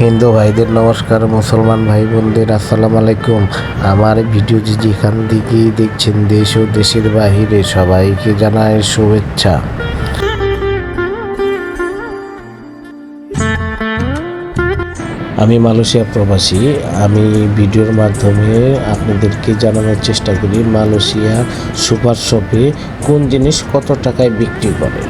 হিন্দু ভাইদের নমস্কার, মুসলমান ভাই বোনদের আসসালামু আলাইকুম। আমার ভিডিওটি যেখান থেকেই দেখছেন দেশ ও দেশের বাহিরে সবাইকে জানায় শুভেচ্ছা। আমি মালয়েশিয়া প্রবাসী। আমি ভিডিওর মাধ্যমে আপনাদেরকে জানানোর চেষ্টা করি মালয়েশিয়া সুপার শপে কোন জিনিস কত টাকায় বিক্রি করে।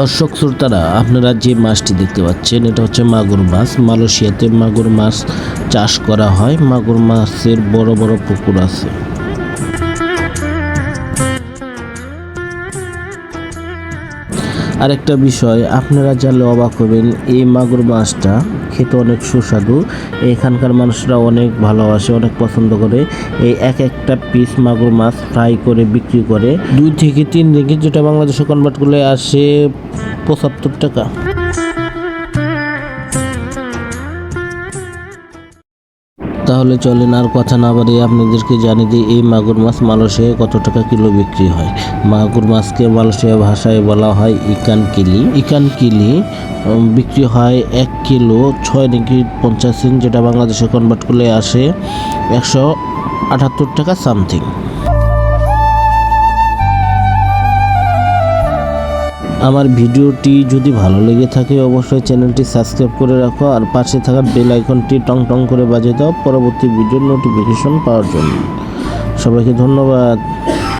দর্শক, শ্রোতারা, আপনারা যে মাছটি দেখতে পাচ্ছেন, এটা হচ্ছে মাগুর মাছ। মালয়েশিয়াতে মাগুর মাছ চাষ করা হয়। মাগুর মাছের বড় বড় পুকুর আছে। আরেকটা বিষয়, আপনারা জানলে অবাক হবেন, এই মাগুর মাছটা খেতে অনেক সুস্বাদু। এখানকার মানুষরা অনেক ভালোবাসে, অনেক পছন্দ করে। এই এক একটা পিস মাগুর মাছ ফ্রাই করে, বিক্রি করে। দুই থেকে তিন রিঙ্গিত যেটা বাংলাদেশে কনভার্ট করলে আসে পঁচাত্তর টাকা। তাহলে চলেন আর কথা না বাড়িয়ে আপনাদেরকে জানিয়ে দিই, এই মাগুর মাছ মালয়েশিয়ায় কত টাকা কিলো বিক্রি হয়? মাগুর মাছকে মালয়েশিয়া ভাষায় বলা হয় ইকান কিলি। ইকান কিলি বিক্রি হয় এক কিলো ছয় নাকি পঞ্চাশ সেন্ট, যেটা বাংলাদেশে কনভার্ট করলে আসে একশো আটাত্তর টাকা সামথিং আমার ভিডিওটি যদি ভালো লেগে থাকে অবশ্যই চ্যানেলটি সাবস্ক্রাইব করে রাখো আর পাশে থাকা বেল আইকনটি টং টং করে বাজিয়ে দাও। পরবর্তী ভিডিওর নোটিফিকেশন পাওয়ার জন্য। সবাইকে ধন্যবাদ।